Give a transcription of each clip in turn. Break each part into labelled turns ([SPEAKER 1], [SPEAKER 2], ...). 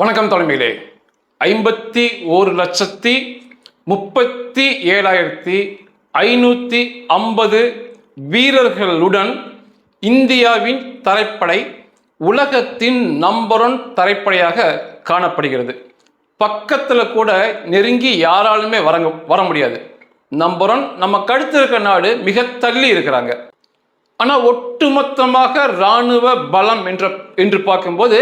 [SPEAKER 1] வணக்கம் தலைமையிலே. ஐம்பத்தி ஒரு லட்சத்தி முப்பத்தி ஏழாயிரத்தி ஐநூற்றி ஐம்பது வீரர்களுடன் இந்தியாவின் தரைப்படை உலகத்தின் நம்பர் ஒன் தரைப்படையாக காணப்படுகிறது. பக்கத்தில் கூட நெருங்கி யாராலுமே வரங்க வர முடியாது. நம்பர் ஒன் நம்ம கழுத்து இருக்கிற நாடு மிக தள்ளி இருக்கிறாங்க. ஆனால் ஒட்டுமொத்தமாக இராணுவ பலம் என்ற என்று பார்க்கும்போது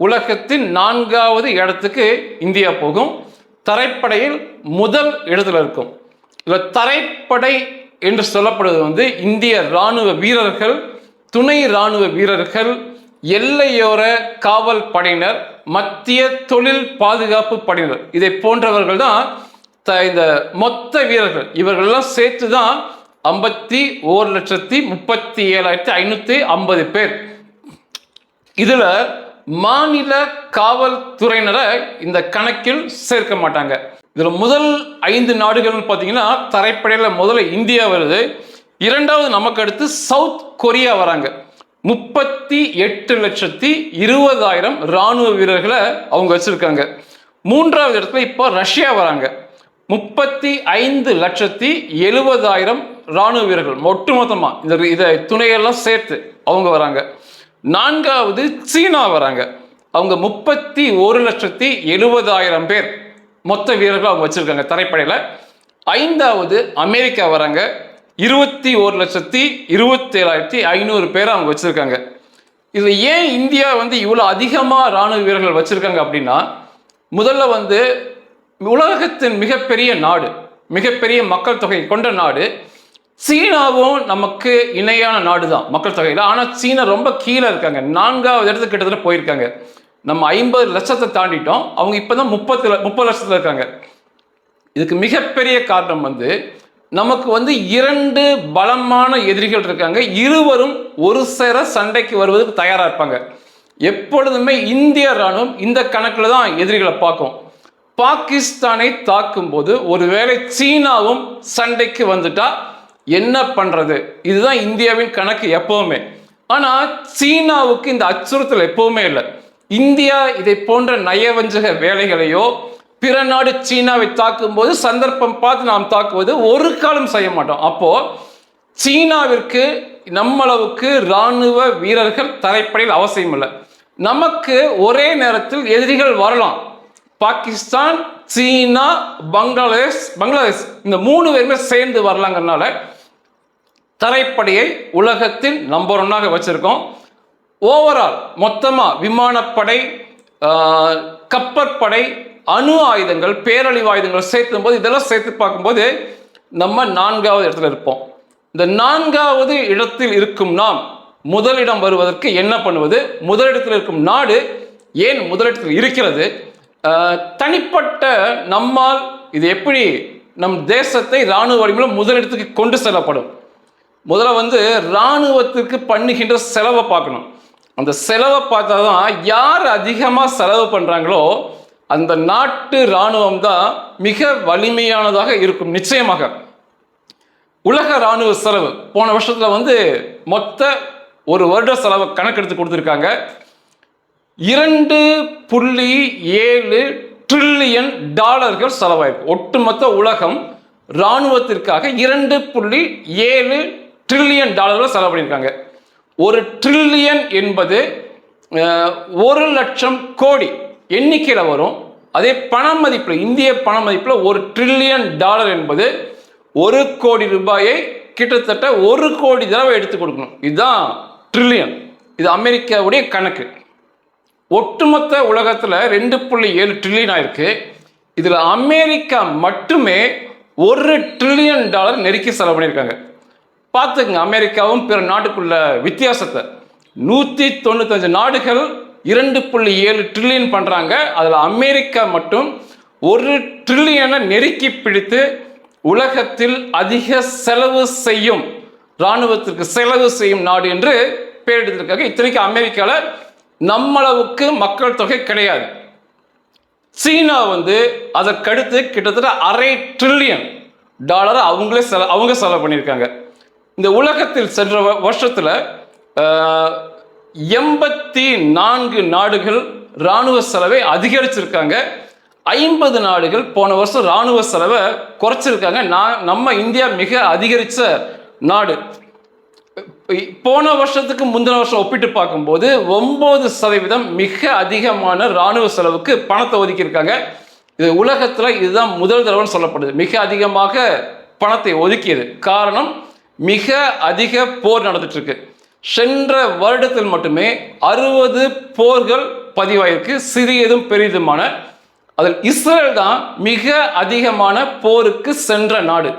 [SPEAKER 1] உலகத்தின் நான்காவது இடத்துக்கு இந்தியா போகும். தரைப்படையில் முதல் இடத்துல இருக்கும். இதில் தரைப்படை என்று சொல்லப்படுவது வந்து இந்திய இராணுவ வீரர்கள் துணை இராணுவ வீரர்கள் எல்லையோர காவல் படையினர் மத்திய தொழில் பாதுகாப்பு படையினர். இதை போன்றவர்கள் தான் த- இந்த மொத்த வீரர்கள். இவர்களெல்லாம் சேர்த்து தான் ஐம்பத்தி ஓரு லட்சத்தி முப்பத்தி ஏழாயிரத்தி ஐநூற்றி ஐம்பது பேர். இதில் மாநில காவல்துறையினரை இந்த கணக்கில் சேர்க்க மாட்டாங்க. இதில் முதல் ஐந்து நாடுகள்னு பார்த்தீங்கன்னா தரைப்படையில் முதல்ல இந்தியா வருது. இரண்டாவது நமக்கு அடுத்து சவுத் கொரியா வராங்க. முப்பத்தி எட்டு லட்சத்தி இருபதாயிரம் ராணுவ வீரர்களை அவங்க வச்சுருக்காங்க. மூன்றாவது இடத்துல இப்போ ரஷ்யா வராங்க. முப்பத்தி ஐந்து லட்சத்தி எழுபதாயிரம் ராணுவ வீரர்கள் ஒட்டுமொத்தமாக இந்த இதை துணையெல்லாம் சேர்த்து அவங்க வராங்க. நான்காவது சீனா வராங்க. அவங்க முப்பத்தி ஒரு லட்சத்தி எழுபதாயிரம் பேர் மொத்த வீரர்கள் அவங்க வச்சிருக்காங்க தரைப்படையில். ஐந்தாவது அமெரிக்கா வராங்க. இருபத்தி ஒரு லட்சத்தி இருபத்தேழாயிரத்தி ஐநூறு பேர் அவங்க வச்சுருக்காங்க. இது ஏன் இந்தியா வந்து இவ்வளோ அதிகமாக ராணுவ வீரர்கள் வச்சுருக்காங்க அப்படின்னா முதல்ல வந்து உலகத்தின் மிகப்பெரிய நாடு மிகப்பெரிய மக்கள் தொகை கொண்ட நாடு சீனாவும் நமக்கு இணையான நாடு தான் மக்கள் தொகையில். ஆனால் சீனா ரொம்ப கீழே இருக்காங்க. நான்காவது இடத்துக்கு கிட்டத்தட்ட போயிருக்காங்க. நம்ம ஐம்பது லட்சத்தை தாண்டிட்டோம். அவங்க இப்போ தான் முப்பத்தி முப்பது லட்சத்தில் இருக்காங்க. இதுக்கு மிகப்பெரிய காரணம் வந்து நமக்கு வந்து இரண்டு பலமான எதிரிகள் இருக்காங்க. இருவரும் ஒரு சேர சண்டைக்கு வருவதற்கு தயாராக இருப்பாங்க. எப்பொழுதுமே இந்திய ராணுவம் இந்த கணக்கில் தான் எதிரிகளை பார்க்கும். பாகிஸ்தானை தாக்கும் போது ஒருவேளை சீனாவும் சண்டைக்கு வந்துட்டா என்ன பண்ணுறது இதுதான் இந்தியாவின் கணக்கு எப்போவுமே. ஆனால் சீனாவுக்கு இந்த அச்சுறுத்தல் எப்பவுமே இல்லை. இந்தியா இதை போன்ற நயவஞ்சக வேலைகளையோ பிற நாடு சீனாவை தாக்கும் போது சந்தர்ப்பம் பார்த்து நாம் தாக்குவது ஒரு காலம் செய்ய மாட்டோம். அப்போது சீனாவிற்கு நம்மளவுக்கு இராணுவ வீரர்கள் தரைப்படையில் அவசியம் இல்லை. நமக்கு ஒரே நேரத்தில் எதிரிகள் வரலாம். பாகிஸ்தான் சீனா பங்களாதேஷ் பங்களாதேஷ் இந்த மூணு பேருமே சேர்ந்து வரலாங்கிறனால தரைப்படையை உலகத்தின் நம்பர் ஒன்னாக வச்சிருக்கோம். ஓவரால் மொத்தமாக விமானப்படை கப்பற்படை அணு ஆயுதங்கள் பேரழிவு ஆயுதங்கள் சேர்த்தும் போது இதெல்லாம் சேர்த்து பார்க்கும்போது நம்ம நான்காவது இடத்துல இருப்போம். இந்த நான்காவது இடத்தில் இருக்கும் நாம் முதலிடம் வருவதற்கு என்ன பண்ணுவது? முதலிடத்தில் இருக்கும் நாடு ஏன் முதலிடத்தில் இருக்கிறது? தனிப்பட்ட நம்மால் இது எப்படி நம் தேசத்தை இராணுவ வலிமையில் முதலிடத்துக்கு கொண்டு செல்லப்படும்? முதல்ல வந்து இராணுவத்திற்கு பண்ணுகின்ற செலவை பார்க்கணும். அந்த செலவை பார்த்தா தான் யார் அதிகமாக செலவு பண்ணுறாங்களோ அந்த நாட்டு இராணுவம் தான் மிக வலிமையானதாக இருக்கும் நிச்சயமாக. உலக இராணுவ செலவு போன வருஷத்தில் வந்து மொத்த ஒரு வருட செலவை கணக்கெடுத்து கொடுத்துருக்காங்க. இரண்டு புள்ளி ஏழு ட்ரில்லியன் டாலர்கள் செலவாயிருக்கு. ஒட்டுமொத்த உலகம் இராணுவத்திற்காக இரண்டு புள்ளி ஏழு ட்ரில்லியன் டாலர்கள் செலவு பண்ணியிருக்காங்க. ஒரு ட்ரில்லியன் என்பது ஒரு லட்சம் கோடி எண்ணிக்கையில் வரும். அதே பண மதிப்பில் இந்திய பண மதிப்பில் ஒரு ட்ரில்லியன் டாலர் என்பது ஒரு கோடி ரூபாயை கிட்டத்தட்ட ஒரு கோடி தடவை எடுத்து கொடுக்கணும். இதுதான் ட்ரில்லியன் இது அமெரிக்காவுடைய கணக்கு. ஒட்டுமொத்த உலகத்தில் ரெண்டு புள்ளி ஏழு ட்ரில்லியன் ஆயிருக்கு. இதில் அமெரிக்கா மட்டுமே ஒரு ட்ரில்லியன் டாலர் நெருக்கி செலவு பண்ணியிருக்காங்க. பார்த்துக்குங்க அமெரிக்காவும் பிற நாட்டுக்குள்ள வித்தியாசத்தை. நூற்றி தொண்ணூத்தஞ்சு நாடுகள் இரண்டு புள்ளி ஏழு ட்ரில்லியன் பண்ணுறாங்க அதில் அமெரிக்கா மட்டும் ஒரு ட்ரில்லியனை நெருக்கி பிடித்து உலகத்தில் அதிக செலவு செய்யும் இராணுவத்திற்கு செலவு செய்யும் நாடு என்று பேர் எடுத்திருக்காங்க. இத்தனைக்கு அமெரிக்காவில் நம்மளவுக்கு மக்கள் தொகை கிடையாது. சீனா வந்து அதற்கடுத்து கிட்டத்தட்ட அரை ட்ரில்லியன் டாலரை அவங்களே செல அவங்க செலவு பண்ணியிருக்காங்க. இந்த உலகத்தில் சென்ற வ- எண்பத்தி நான்கு நாடுகள் இராணுவ செலவை அதிகரிச்சிருக்காங்க. ஐம்பது நாடுகள் போன வருஷம் இராணுவ செலவை குறைச்சிருக்காங்க. நான் நம்ம இந்தியா மிக அதிகரித்த நாடு. போன வருஷத்துக்கு முந்தின வருஷம் ஒப்பிட்டு பார்க்கும்போது ஒம்பது சதவீதம் மிக அதிகமான இராணுவ செலவுக்கு பணத்தை ஒதுக்கியிருக்காங்க. இது உலகத்தில் இதுதான் முதல் தடவைன்னு சொல்லப்படுது. மிக அதிகமாக பணத்தை ஒதுக்கியது. காரணம் மிக அதிக போர் நடந்துட்டுருக்கு. சென்ற வருடத்தில் மட்டுமே அறுபது போர்கள் பதிவாயிருக்கு. சிறியதும் பெரியதுமான அதில் இஸ்ரேல் தான் மிக அதிகமான போருக்கு சென்ற நாடு.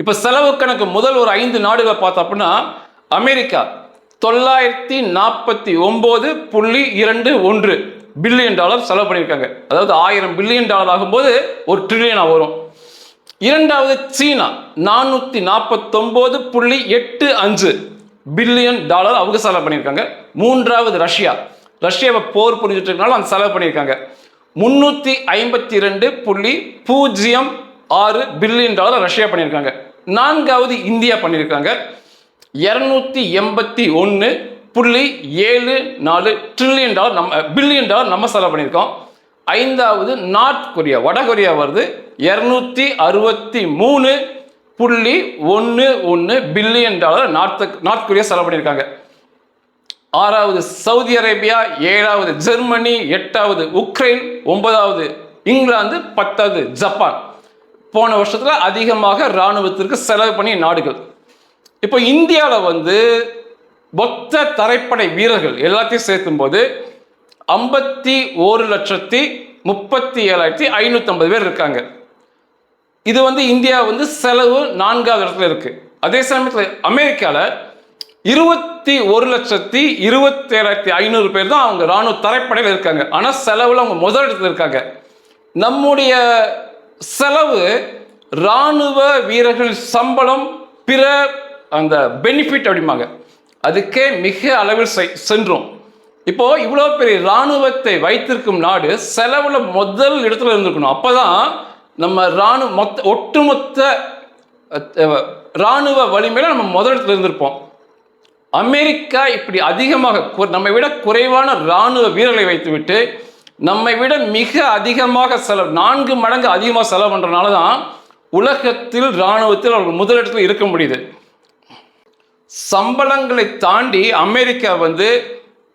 [SPEAKER 1] இப்போ செலவு கணக்கு முதல் ஒரு ஐந்து நாடுகளை பார்த்தோம் அப்படின்னா அமெரிக்கா தொள்ளாயிரத்தி நாற்பத்தி ஒம்பது புள்ளி இரண்டு ஒன்று பில்லியன் டாலர் செலவு பண்ணியிருக்காங்க. அதாவது ஆயிரம் பில்லியன் டாலர் ஆகும்போது ஒரு ட்ரில்லியனாக வரும். இரண்டாவது சீனா நானூற்றி நாற்பத்தொம்போது புள்ளி எட்டு அஞ்சு பில்லியன் டாலர் அவங்க செலவு பண்ணியிருக்காங்க. மூன்றாவது ரஷ்யா ரஷ்யாவை போர் புரிஞ்சுட்டு இருக்கனால அந்த செலவு பண்ணியிருக்காங்க. முன்னூற்றி ஐம்பத்தி ரெண்டு புள்ளி பூஜ்ஜியம் ஆறு பில்லியன் டாலர் ரஷ்யா பண்ணியிருக்காங்க. நான்காவது இந்தியா பண்ணியிருக்காங்க. இரநூத்தி எண்பத்தி ஒன்று புள்ளி ஏழு நாலு ட்ரில்லியன் டாலர் நம்ம பில்லியன் டாலர் நம்ம செலவு பண்ணியிருக்கோம். ஐந்தாவது நார்த் கொரியா வட கொரியா வருது. இரநூத்தி அறுபத்தி மூணு புள்ளி ஒன்று ஒன்று billion dollar north north Korea செலவு பண்ணியிருக்காங்க. ஆறாவது சவுதி அரேபியா ஏழாவது ஜெர்மனி எட்டாவது உக்ரைன் ஒன்பதாவது இங்கிலாந்து பத்தாவது ஜப்பான். போன வருஷத்தில் அதிகமாக இராணுவத்திற்கு செலவு பண்ணிய நாடுகள். இப்போ இந்தியாவில் வந்து மொத்த தரைப்படை வீரர்கள் எல்லாத்தையும் சேர்த்தும் போது ஐம்பத்தி ஒரு லட்சத்தி முப்பத்தி ஏழாயிரத்தி ஐநூற்றம்பது பேர் இருக்காங்க. இது வந்து இந்தியா வந்து செலவு நான்காவது இடத்துல இருக்குது அதே சமயத்தில் அமெரிக்காவில் இருபத்தி ஒரு லட்சத்தி இருபத்தேழாயிரத்தி ஐநூறு பேர் தான் அவங்க இராணுவ தரைப்படையில் இருக்காங்க. ஆனால் செலவில் அவங்க முதல் இடத்துல இருக்காங்க. நம்முடைய செலவு இராணுவ வீரர்கள் சம்பளம் பிற அந்த பெனிஃபிட் அப்படிம்பாங்க. அதுக்கே மிக அளவில் செ- சென்றோம். இப்போ இவ்வளோ பெரிய இராணுவத்தை வைத்திருக்கும் நாடு செலவில் முதல் இடத்துல இருந்திருக்கணும். அப்பதான் நம்ம இராணுவ மொத்த ஒட்டுமொத்த இராணுவ வலிமையில் நம்ம முதல் இடத்துல இருந்திருப்போம். அமெரிக்கா இப்படி அதிகமாக நம்மை விட குறைவான இராணுவ வீரர்களை வைத்துவிட்டு நம்மை விட மிக அதிகமாக செலவு நான்கு மடங்கு அதிகமாக செலவு பண்ணுறனால தான் உலகத்தில் இராணுவத்தில் அவர்கள் முதலிடத்தில் இருக்க முடியுது. சம்பளங்களை தாண்டி அமெரிக்கா வந்து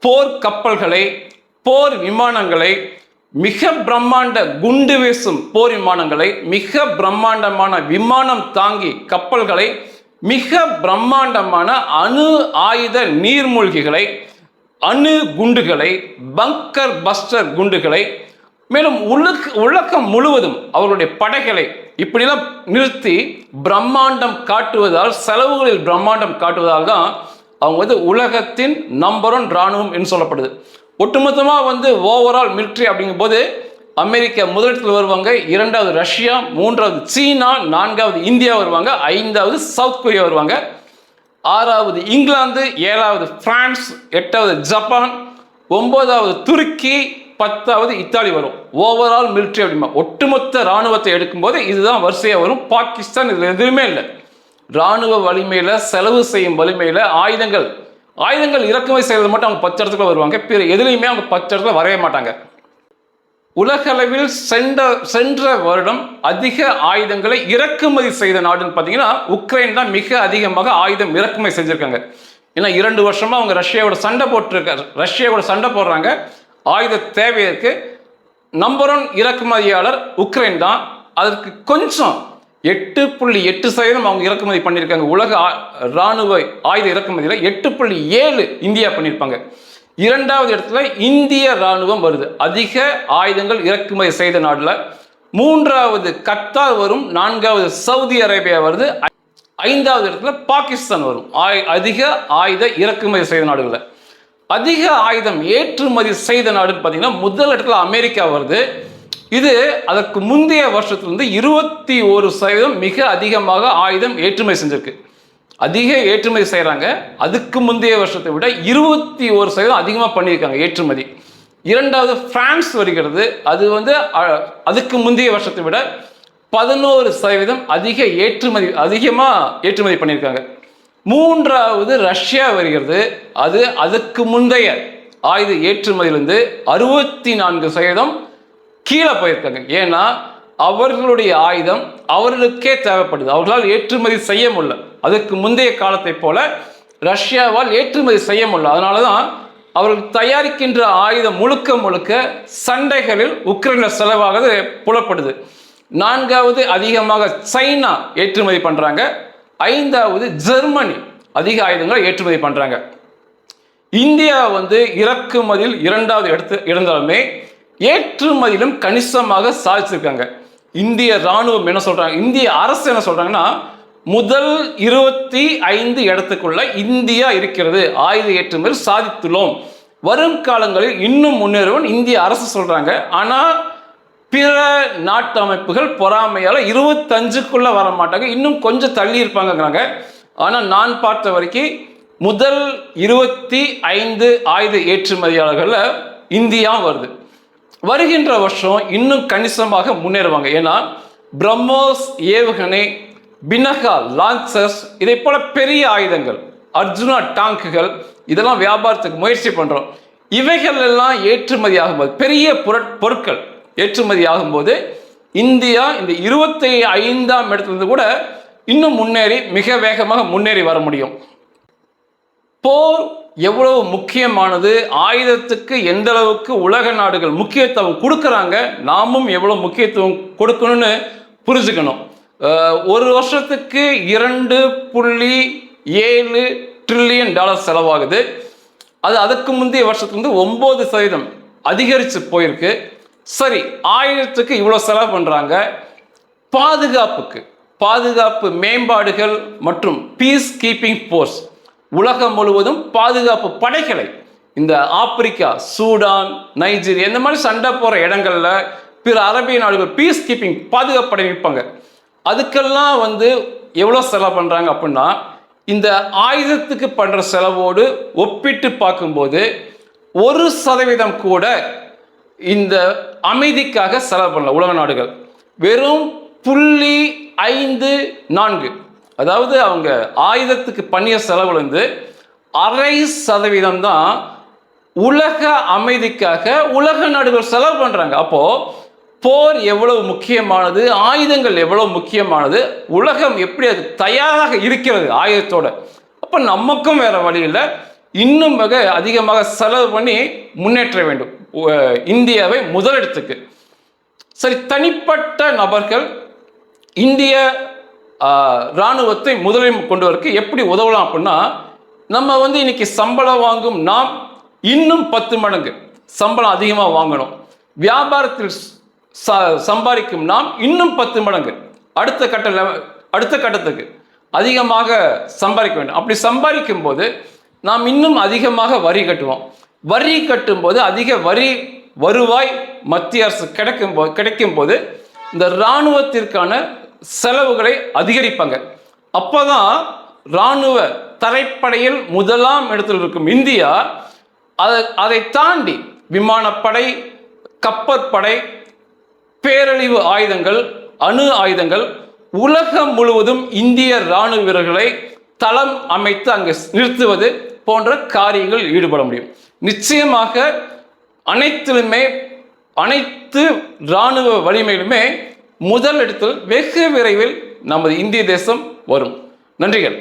[SPEAKER 1] போர் கப்பல்களை போர் விமானங்களை மிக பிரம்மாண்ட குண்டு வீசும் போர் விமானங்களை மிக பிரம்மாண்டமான விமானம் தாங்கி கப்பல்களை மிக பிரம்மாண்டமான அணு ஆயுத நீர்மூழ்கிகளை அணு குண்டுகளை பங்கர் பஸ்டர் குண்டுகளை மேலும் உலக உலகம் முழுவதும் அவர்களுடைய படைகளை இப்படிலாம் நிறுத்தி பிரம்மாண்டம் காட்டுவதால் செலவுகளில் பிரம்மாண்டம் காட்டுவதால் தான் அவங்க வந்து உலகத்தின் நம்பர் ஒன் இராணுவம் என்று சொல்லப்படுது. ஒட்டுமொத்தமாக வந்து ஓவரால் மிலிட்ரி அப்படிங்கும்போது அமெரிக்கா முதலிடத்தில் வருவாங்க. இரண்டாவது ரஷ்யா மூன்றாவது சீனா நான்காவது இந்தியா வருவாங்க. ஐந்தாவது சவுத் கொரியா வருவாங்க. ஆறாவது இங்கிலாந்து ஏழாவது பிரான்ஸ் எட்டாவது ஜப்பான் ஒன்பதாவது துருக்கி பத்தாவது இத்தாலி வரும். ஓவரால் மிலிட்ரி அப்படிமா. ஒட்டுமொத்த இராணுவத்தை எடுக்கும்போது இதுதான் வரிசையாக வரும். பாகிஸ்தான் இதில் எதுவுமே இல்லை. இராணுவ வலிமையில் செலவு செய்யும் வலிமையில் ஆயுதங்கள் ஆயுதங்கள் இறக்குமதி செய்வது மட்டும் அவங்க பத்து இடத்துல வருவாங்க. பிற எதுலையுமே அவங்க பத்து இடத்துல வரைய மாட்டாங்க. உலகளவில் சென்ற சென்ற வருடம் அதிக ஆயுதங்களை இறக்குமதி செய்த நாடுன்னு பார்த்தீங்கன்னா உக்ரைன் தான் மிக அதிகமாக ஆயுதம் இறக்குமதி செஞ்சுருக்காங்க. ஏன்னா இரண்டு வருஷமாக அவங்க ரஷ்யாவோட சண்டை போட்டிருக்காரு. ரஷ்யாவோட சண்டை போடுறாங்க. ஆயுத தேவையிற்கு நம்பர் ஒன் இறக்குமதியாளர் உக்ரைன் தான். அதற்கு கொஞ்சம் எட்டு புள்ளி எட்டு சதவீதம் அவங்க இறக்குமதி பண்ணியிருக்காங்க. உலக ஆ- ஆயுத இறக்குமதியில் எட்டு புள்ளி ஏழு இந்தியா பண்ணியிருப்பாங்க. இரண்டாவது இடத்துல இந்திய ராணுவம் வருது. அதிக ஆயுதங்கள் இறக்குமதி செய்த நாடுல மூன்றாவது கத்தார் வரும் நான்காவது சவுதி அரேபியா வருது ஐந்தாவது இடத்துல பாகிஸ்தான் வரும். ஆய்- அதிக ஆயுத இறக்குமதி செய்த நாடுகளில். அதிக ஆயுதம் ஏற்றுமதி செய்த நாடுன்னு பார்த்தீங்கன்னா முதல் இடத்துல அமெரிக்கா வருது. இது அதற்கு முந்தைய வருஷத்துலேருந்து இருபத்தி ஒரு சதவீதம் மிக அதிகமாக ஆயுதம் ஏற்றுமதி செஞ்சிருக்கு. அதிக ஏற்றுமதி செய்கிறாங்க அதுக்கு முந்தைய வருஷத்தை விட இருபத்தி ஒரு சதவீதம் அதிகமாக பண்ணியிருக்காங்க ஏற்றுமதி. இரண்டாவது பிரான்ஸ் வருகிறது. அது வந்து அதுக்கு முந்தைய வருஷத்தை விட பதினோரு சதவீதம் அதிக ஏற்றுமதி அதிகமாக ஏற்றுமதி பண்ணியிருக்காங்க. மூன்றாவது ரஷ்யா வருகிறது. அது அதுக்கு முந்தைய ஆயுத ஏற்றுமதியிலிருந்து அறுபத்தி நான்கு சதவீதம் கீழே போயிருக்காங்க. ஏன்னா அவர்களுடைய ஆயுதம் அவர்களுக்கே தேவைப்படுது. அவர்களால் ஏற்றுமதி செய்ய முடியல. அதுக்கு முந்தைய காலத்தை போல ரஷ்யாவால் ஏற்றுமதி செய்ய முடியல. அதனால தான் அவர்கள் தயாரிக்கின்ற ஆயுதம் முழுக்க முழுக்க சண்டைகளில் உக்ரைனில் செலவாகிறது புலப்படுது. நான்காவது அதிகமாக சைனா ஏற்றுமதி பண்ணுறாங்க ஐந்தாவது ஜெர்மனி அதிக ஆயுதங்களை ஏற்றுமதி பண்ணுறாங்க இந்தியா வந்து இறக்குமதியில் இரண்டாவது இடத்து இருந்தாலுமே ஏற்றுமதியிலும் கணிசமாக சாதிச்சிருக்காங்க. இந்திய ராணுவம் என்ன சொல்றாங்க? இந்திய அரசு என்ன சொல்றாங்கன்னா முதல் இருபத்தி ஐந்து இடத்துக்குள்ள இந்தியா இருக்கிறது. ஆயுத ஏற்றுமதி சாதித்துள்ளோம். வரும் காலங்களில் இன்னும் முன்னேறும் இந்திய அரசு சொல்றாங்க. ஆனா பிற நாட்டு அமைப்புகள் பொறாமையால் இருபத்தஞ்சுக்குள்ள வர மாட்டாங்க இன்னும் கொஞ்சம் தள்ளி இருப்பாங்கங்கிறாங்க. ஆனால் நான் பார்த்த வரைக்கும் முதல் இருபத்தி ஐந்து ஆயுத ஏற்றுமதியாளர்களில் இந்தியா வருது. வருகின்ற வருஷம் இன்னும் கணிசமாக முன்னேறுவாங்க. ஏன்னா பிரம்மோஸ் ஏவுகணை பினகா லான்சர்ஸ் இதை போல பெரிய ஆயுதங்கள் அர்ஜுனா டாங்குகள் இதெல்லாம் வியாபாரத்துக்கு முயற்சி பண்றோம். இவைகள் எல்லாம் ஏற்றுமதி ஆகும்போது பெரிய பொருட் பொருட்கள் ஏற்றுமதி ஆகும்போது இந்தியா இந்த இருபத்தி ஐந்தாம் இடத்துல கூட இன்னும் முன்னேறி மிக வேகமாக முன்னேறி வர முடியும். போர் எவ்வளவு முக்கியமானது? ஆயுதத்துக்கு எந்த அளவுக்கு உலக நாடுகள் முக்கியத்துவம் கொடுக்குறாங்க? நாமும் எவ்வளவு முக்கியத்துவம் கொடுக்கணும்னு புரிஞ்சுக்கணும். ஒரு வருஷத்துக்கு இரண்டு புள்ளி ஏழு ட்ரில்லியன் டாலர் செலவாகுது. அது அதுக்கு முந்தைய வருஷத்துலேருந்து ஒம்பது சதவீதம் அதிகரித்து போயிருக்கு. சரி ஆயிரத்துக்கு இவ்வளோ செலவு பண்ணுறாங்க பாதுகாப்புக்கு பாதுகாப்பு மேம்பாடுகள் மற்றும் பீஸ் கீப்பிங் போர்ஸ் உலகம் முழுவதும் பாதுகாப்பு படைகளை இந்த ஆப்பிரிக்கா சூடான் நைஜீரியா இந்த மாதிரி சண்டை போகிற இடங்கள்ல பிற அரபிய நாடுகள் பீஸ் கீப்பிங் பாதுகாப்பு படை நிற்பாங்க. அதுக்கெல்லாம் வந்து எவ்வளோ செலவு பண்ணுறாங்க அப்படின்னா இந்த ஆயுதத்துக்கு பண்ணுற செலவோடு ஒப்பிட்டு பார்க்கும்போது ஒரு சதவீதம் கூட இந்த அமைதிக்காக செலவு பண்ணல உலக நாடுகள். வெறும் புள்ளி ஐந்து நான்கு அதாவது அவங்க ஆயுதத்துக்கு பண்ணிய செலவுல இருந்து அரை சதவீதம் தான் உலக அமைதிக்காக உலக நாடுகள் செலவு பண்ணுறாங்க அப்போது போர் எவ்வளவு முக்கியமானது? ஆயுதங்கள் எவ்வளவு முக்கியமானது? உலகம் எப்படி அது தயாராக இருக்கிறது ஆயுதத்தோட? அப்போ நமக்கும் வேறு வழி இல்லை. இன்னும் மிக அதிகமாக செலவு பண்ணி முன்னேற்ற வேண்டும். இந்தியாவை முதலிடத்துக்கு. சரி தனிப்பட்ட நபர்கள் இந்திய இராணுவத்தை முதலில் கொண்டு வரக்கு எப்படி உதவலாம் அப்படின்னா நம்ம வந்து இன்னைக்கு சம்பளம் வாங்கும் நாம் இன்னும் பத்து மடங்கு சம்பளம் அதிகமாக வாங்கணும். வியாபாரத்தில் ச- சம்பாதிக்கும் நாம் இன்னும் பத்து மடங்கு. அடுத்த கட்ட அடுத்த கட்டத்துக்கு அதிகமாக சம்பாதிக்க வேண்டும். அப்படி சம்பாதிக்கும் போது நாம் இன்னும் அதிகமாக வரி கட்டுவோம். வரி கட்டும்போது அதிக வரி வருவாய் மத்திய அரசு கிடைக்கும் போ கிடைக்கும் போது இந்த இராணுவத்திற்கான செலவுகளை அதிகரிப்பாங்க. அப்போதான் இராணுவ தரைப்படையில் முதலாம் இடத்தில் இருக்கும் இந்தியா அதை அதை தாண்டி விமானப்படை கப்பற்படை பேரழிவு ஆயுதங்கள் அணு ஆயுதங்கள் உலகம் முழுவதும் இந்திய ராணுவ வீரர்களை தளம் அமைத்து அங்கு நிறுத்துவது போன்ற காரியங்கள் ஈடுபட முடியும். நிச்சயமாக அனைத்திலுமே அனைத்து இராணுவ வலிமையிலுமே முதல் இடத்தில் வெகு விரைவில் நமது இந்திய தேசம் வரும். நன்றிகள்.